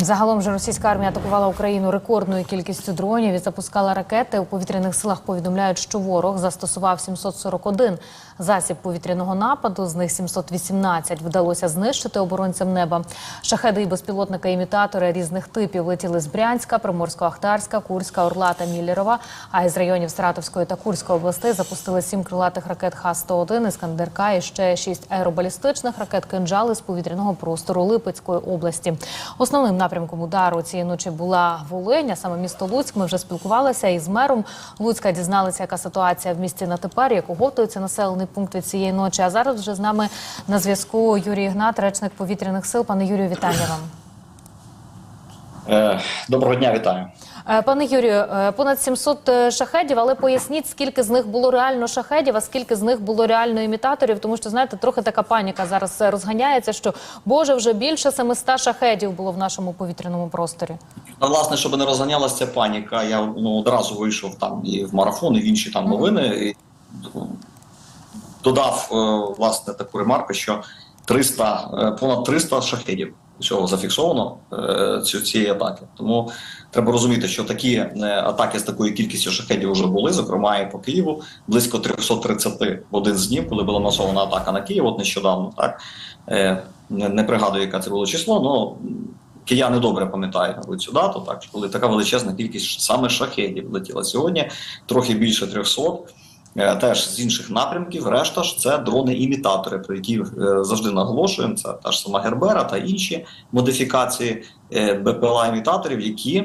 Загалом же російська армія атакувала Україну рекордною кількістю дронів і запускала ракети. У повітряних силах повідомляють, що ворог застосував 741 засіб повітряного нападу. З них 718 вдалося знищити оборонцям неба. Шахеди і безпілотники імітатори різних типів летіли з Брянська, Приморсько-Ахтарська, Курська, Орла та Міллєрова. А із районів Саратовської та Курської областей запустили сім крилатих ракет Х-101, Іскандерка і ще шість аеробалістичних ракет «Кинджали» з повітряного простору Липецької області. Основним напрямком удару цієї ночі була Волинь, а саме місто Луцьк. Ми вже спілкувалися із мером Луцька. Дізналися, яка ситуація в місті на тепер, як готується населений пункт від цієї ночі. А зараз вже з нами на зв'язку Юрій Ігнат, речник повітряних сил. Пане Юрію, вітання вам. Е, Доброго дня, вітаю. Е, Пане Юрію, е, понад 700 шахедів, але поясніть, скільки з них було реально шахедів, а скільки з них було реально імітаторів, тому що знаєте, трохи така паніка зараз е, розганяється, що Боже, вже більше 700 шахедів було в нашому повітряному просторі. Ну, власне, щоб не розганялася ця паніка, я ну, одразу вийшов там і в марафон, і в інші там новини. І ну, додав е, власне таку ремарку, що 300, е, понад 300 шахедів всього зафіксовано е, цю цієї атаки. Тому треба розуміти, що такі е, атаки з такою кількістю шахедів вже були, зокрема і по Києву, близько 330 в один з днів, коли була масована атака на Київ, от нещодавно, так Е, не, пригадую, яке це було число, але кияни добре пам'ятають цю дату, так коли така величезна кількість саме шахедів летіла сьогодні, трохи більше 300. Е, Теж з інших напрямків, решта ж це дрони-імітатори, про які е, завжди наголошуємо. Це та ж сама Гербера та інші модифікації е, БПЛА-імітаторів, які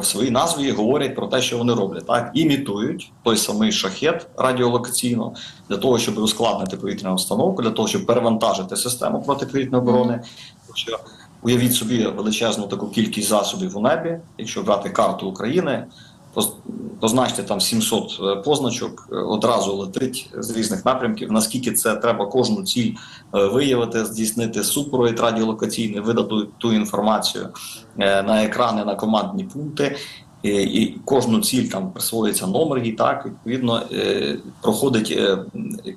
в своїй назві говорять про те, що вони роблять. Так імітують той самий шахет радіолокаційно для того, щоб ускладнити повітряну установку, для того, щоб перевантажити систему протиповітряної оборони. Що уявіть собі величезну таку кількість засобів у небі, якщо брати карту України. Поз- Позначте там 700 е, позначок, е, одразу летить з різних напрямків. Наскільки це треба кожну ціль е, виявити, здійснити супровід радіолокаційний, видати ту інформацію на екрани, на командні пункти. І, і кожну ціль там присвоюється номер її, так відповідно проходить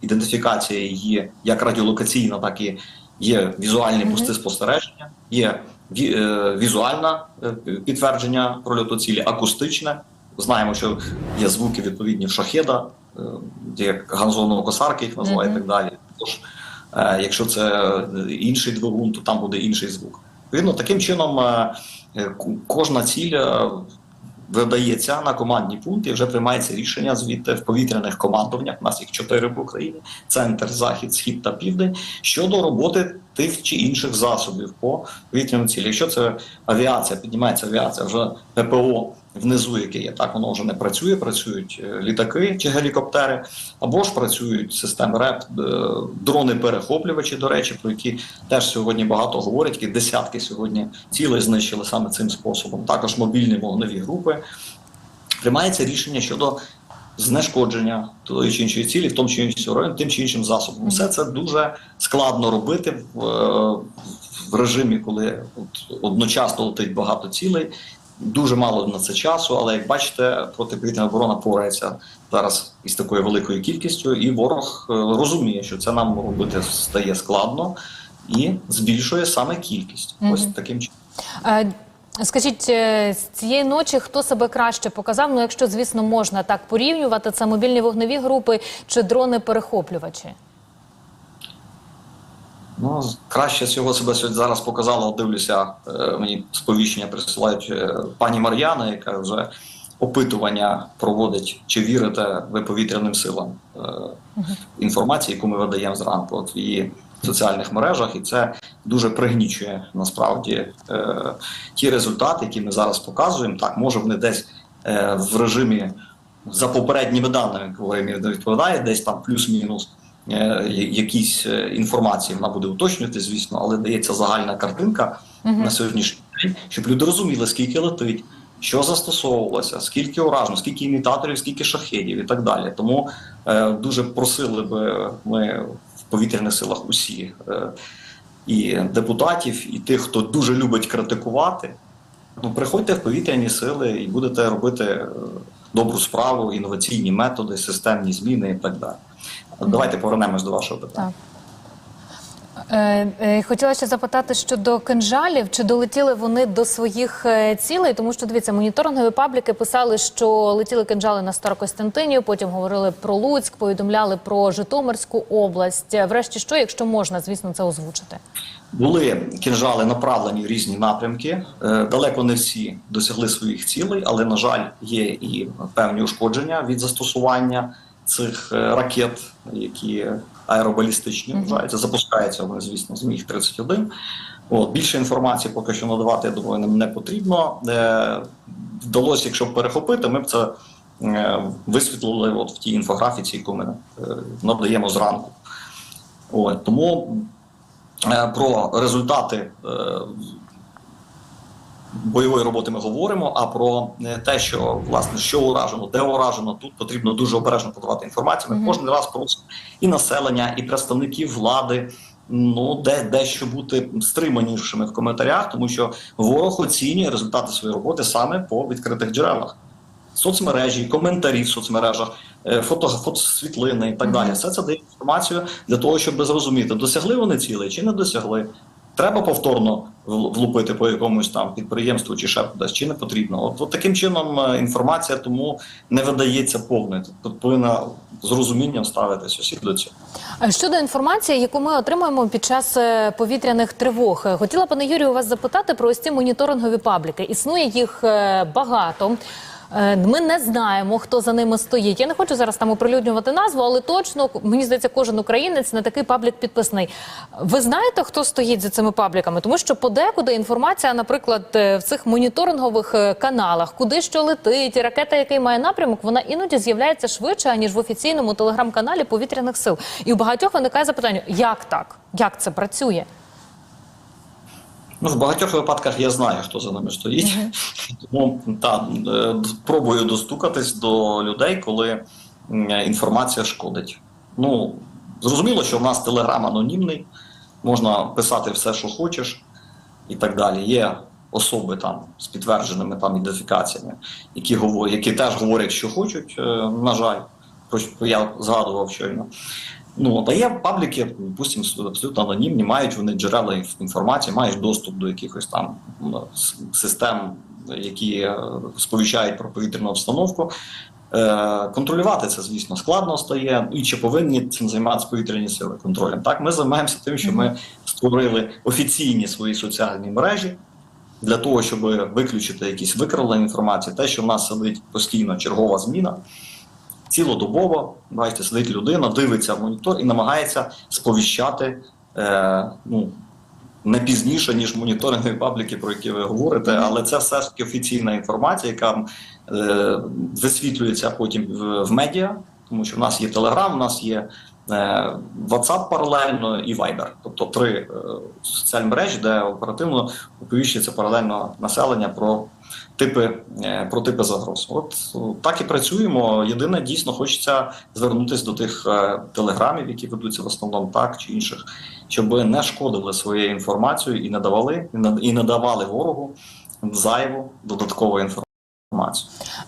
ідентифікація її як радіолокаційна, так і є візуальні Мгм. пости спостереження, є візуальне підтвердження прольоту цілі, акустичне. Знаємо, що є звуки відповідні шахеда, е, як ганзонного косарки їх називають і так далі. Тож, е, якщо це е, інший двигун, то там буде інший звук. Відповідно, таким чином кожна ціль видається на командні пункти, вже приймається рішення звідти в повітряних командуваннях. У нас їх чотири в Україні: центр, захід, схід та південь щодо роботи тих чи інших засобів по повітряній цілі. Якщо це авіація, піднімається авіація, вже ППО внизу, яке є, так воно вже не працює. Працюють е, літаки чи гелікоптери, або ж працюють системи РЕП, е, дрони-перехоплювачі, до речі, про які теж сьогодні багато говорять. Які десятки сьогодні цілей знищили саме цим способом. Також мобільні вогневі групи. Приймається рішення щодо знешкодження тої чи іншої цілі, в тому чи іншому районі, тим чи іншим засобом. Все це дуже складно робити в, е, в режимі, коли от одночасно летить багато цілей. Дуже мало на це часу, але як бачите, протиповітряна оборона порається зараз із такою великою кількістю, і ворог е, розуміє, що це нам робити стає складно і збільшує саме кількість. Ось таким чином. Скажіть, е, з цієї ночі хто себе краще показав? Ну, якщо, звісно, можна так порівнювати, це мобільні вогневі групи чи дрони-перехоплювачі? Ну, краще всього себе зараз показала, дивлюся, е, мені сповіщення присилають е, пані Мар'яна, яка вже опитування проводить, чи вірите ви повітряним силам інформації, яку ми видаємо зранку от її соціальних мережах, і це дуже пригнічує насправді е, ті результати, які ми зараз показуємо. Так, може вони десь е, в режимі за попередніми даними, говоримо, не відповідає, десь там плюс-мінус е, якісь е, інформації вона буде уточнювати, звісно, але дається загальна картинка Мгм. на сьогоднішній день, щоб люди розуміли, скільки летить, що застосовувалося, скільки уражено, скільки імітаторів, скільки шахедів і так далі. Тому е, дуже просили би ми повітряних силах усі е, і депутатів, і тих, хто дуже любить критикувати. Ну, приходьте в повітряні сили і будете робити е, добру справу, інноваційні методи, системні зміни і так далі. Давайте повернемось до вашого питання. Так. Е, е, Хотіла ще запитати щодо кинжалів, чи долетіли вони до своїх е, цілей? Тому що дивіться, моніторингові пабліки писали, що летіли кинжали на Старокостянтинів, потім говорили про Луцьк, повідомляли про Житомирську область. Врешті що, якщо можна, звісно, це озвучити. Були кінжали направлені в різні напрямки. Далеко не всі досягли своїх цілей, але на жаль, є і певні ушкодження від застосування цих ракет, які аеробалістичні вважаються. Запускаються вони, звісно, з міг 31 От більше інформації поки що надавати я думаю, нам не потрібно. Е, Вдалося, якщо перехопити, ми б це е, висвітлили от в тій інфографіці, яку ми е, надаємо зранку. От, тому Е, Про результати е, бойової роботи ми говоримо. А про е, те, що власне що уражено, де уражено, тут потрібно дуже обережно подавати інформацію. Ми Мгм. кожен раз просимо і населення, і представників влади. Ну, де дещо бути стриманішими в коментарях, тому що ворог оцінює результати своєї роботи саме по відкритих джерелах. Соцмережі, коментарі в соцмережах, е, фото, фотосвітлини і так далі. Все це дає інформацію для того, щоб зрозуміти, досягли вони цілей чи не досягли. Треба повторно вл- влупити по якомусь там підприємству чи ще кудись, чи не потрібно. От, от таким чином е, інформація тому не видається повною. Тобто повинна з розумінням ставитись усі до цього. Е, Щодо інформації, яку ми отримуємо під час е, повітряних тривог, хотіла пане Юрію вас запитати про ось ці моніторингові пабліки. Існує їх багато. Е, Ми не знаємо, хто за ними стоїть. Я не хочу зараз там оприлюднювати назву, але точно мені здається, кожен українець на такий паблік підписаний. Ви знаєте, хто стоїть за цими пабліками? Тому що подекуди інформація, наприклад, е, в цих моніторингових е, каналах, куди що летить, ракета, який має напрямок, вона іноді з'являється швидше ніж в офіційному телеграм-каналі повітряних сил. І у багатьох виникає запитання: як так? Як це працює? Ну, в багатьох випадках я знаю, хто за ними стоїть. Тому та, е, пробую достукатись до людей, коли інформація шкодить. Ну, зрозуміло, що в нас телеграм анонімний, можна писати все, що хочеш, і так далі. Є особи там з підтвердженими там ідентифікаціями, які говорять, які теж говорять, що хочуть, е, на жаль, про що я згадував щойно. Ну, та є пабліки, допустимо, абсолютно анонімні, мають вони джерела інформації, мають доступ до якихось там систем, які е, сповіщають про повітряну обстановку. Е, контролювати це, звісно, складно стає. І чи повинні цим займатися повітряні сили контролем? Так, ми займаємося тим, що ми створили офіційні свої соціальні мережі для того, щоб виключити якісь викривлення інформації, те, що в нас сидить постійно чергова зміна цілодобово, бачите, сидить людина, дивиться в монітор і намагається сповіщати е, ну, не пізніше, ніж моніторингові пабліки, про які ви говорите, але це все ж таки офіційна інформація, яка е, висвітлюється потім в, в медіа, тому що в нас є Telegram, у нас є е, WhatsApp паралельно і Viber, тобто три е, соціальні мережі, де оперативно оповіщується паралельно населення про типи, е, про типи загроз. От так і працюємо. Єдине, дійсно хочеться звернутися до тих телеграмів, які ведуться в основному так чи інших, щоб не шкодили своєю інформацією і не давали і не- і не давали ворогу зайву додаткову інформацію.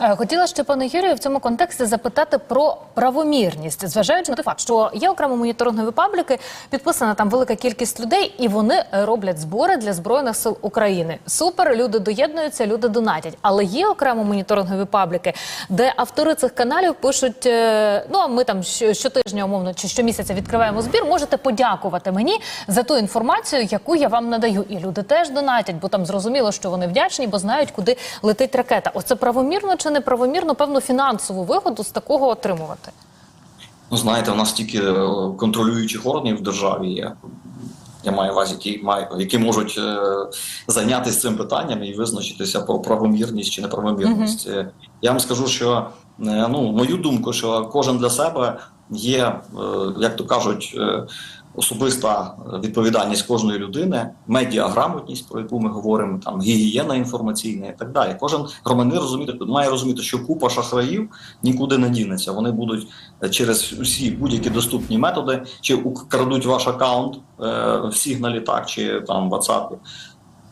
Е, Хотіла ще пане Юрію в цьому контексті запитати про правомірність, зважаючи на той факт, що є окремо моніторингові пабліки, підписана там велика кількість людей, і вони роблять збори для збройних сил України. Супер, люди доєднуються, люди донатять. Але є окремо моніторингові пабліки, де автори цих каналів пишуть: е, ну а ми там щотижня, умовно, чи щомісяця відкриваємо збір. Можете подякувати мені за ту інформацію, яку я вам надаю. І люди теж донатять, бо там зрозуміло, що вони вдячні, бо знають, куди летить ракета. Оце правомірно чи неправомірно певну фінансову вигоду з такого отримувати? Ну, знаєте, у нас тільки е, контролюючих органів в державі є. Я маю увазі, які які можуть е, зайнятися цим питанням і визначитися про правомірність чи неправомірність. Е, Я вам скажу, що ну, мою думку, що кожен для себе є, е, як то кажуть, особиста відповідальність кожної людини, медіаграмотність, про яку ми говоримо, там гігієна інформаційна і так далі. Кожен громадянин розуміти має розуміти, що купа шахраїв нікуди не дінеться. Вони будуть е, через усі будь-які доступні методи, чи украдуть ваш аккаунт е, в сигналі так, чи там в WhatsApp,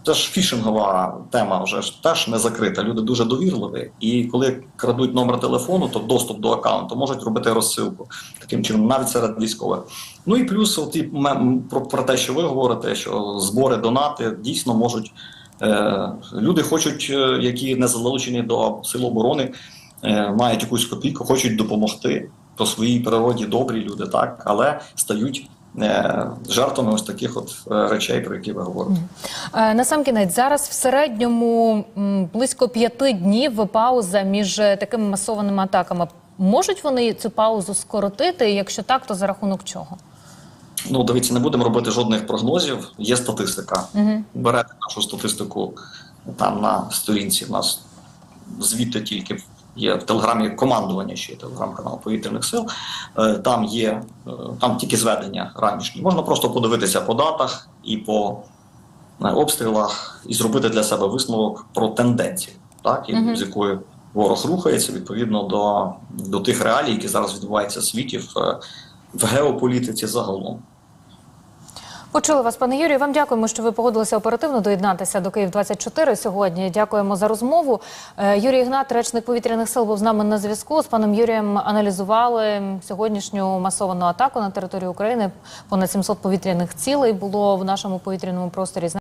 це ж фішингова тема вже ж теж не закрита. Люди дуже довірливі. І коли крадуть номер телефону, то доступ до аккаунту можуть робити розсилку таким чином, навіть серед військових. Ну і плюс, от і про, про те, що ви говорите, що збори, донати дійсно можуть. Е, люди хочуть, е, які не залучені до сил оборони, е, мають якусь копійку, хочуть допомогти по своїй природі добрі люди, так, але стають е, жертвами ось таких от е, речей, про які ви говорите. Е, На сам кінець зараз в середньому близько п'яти днів пауза між такими масованими атаками. Можуть вони цю паузу скоротити? Якщо так, то за рахунок чого? Ну, дивіться, не будемо робити жодних прогнозів. Є статистика. Угу. Берете нашу статистику там на сторінці. У нас звідти тільки є в телеграмі командування, ще є телеграм-канал повітряних сил. Е, Там є е, там тільки зведення ранішні. Можна просто подивитися по датах і по е, обстрілах і зробити для себе висновок про тенденцію, так і Мгм. з якою ворог рухається відповідно до, до тих реалій, які зараз відбуваються в світі в, в геополітиці загалом. Почули вас, пане Юрію. Вам дякуємо, що ви погодилися оперативно доєднатися до Київ 24 сьогодні. Дякуємо за розмову. Е, Юрій Ігнат, речник повітряних сил, був з нами на зв'язку. З паном Юрієм аналізували сьогоднішню масовану атаку на територію України. Понад 700 повітряних цілей було в нашому повітряному просторі.